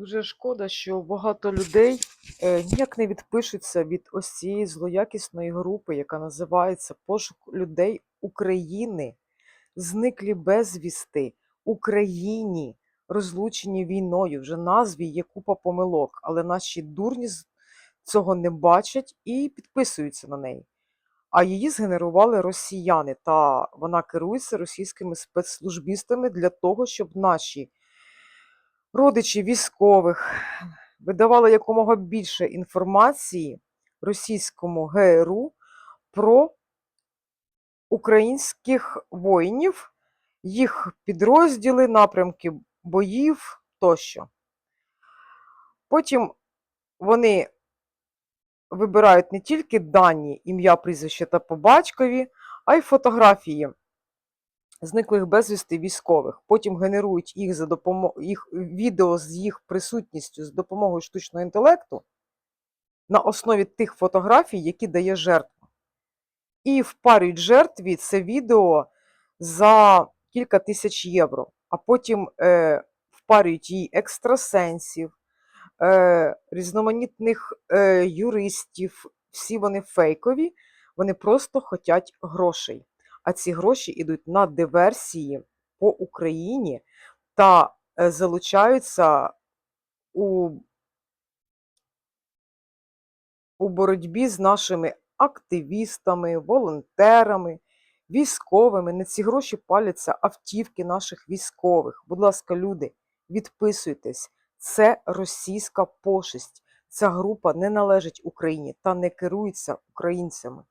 Дуже шкода, що багато людей е, ніяк не відпишуться від ось цієї злоякісної групи, яка називається Пошук людей України, зниклі безвісти, Україні, розлучені війною. Вже назві є купа помилок, але наші дурні цього не бачать і підписуються на неї. А її згенерували росіяни, та вона керується російськими спецслужбістами для того, щоб наші родичі військових видавали якомога більше інформації російському ГРУ про українських воїнів, їх підрозділи, напрямки боїв тощо. Потім вони вибирають не тільки дані, ім'я, прізвище та по батькові, а й фотографії зниклих безвісти військових. Потім генерують їх за допомо... їх відео з їх присутністю з допомогою штучного інтелекту на основі тих фотографій, які дає жертва. І впарюють жертві це відео за кілька тисяч євро, а потім е, впарюють їй екстрасенсів, е, різноманітних е, юристів, всі вони фейкові, вони просто хочуть грошей. А ці гроші йдуть на диверсії по Україні та е, залучаються у, у боротьбі з нашими активістами, волонтерами, військовими. На ці гроші паляться автівки наших військових. Будь ласка, люди, відписуйтесь. Це російська пошесть. Ця група не належить Україні та не керується українцями.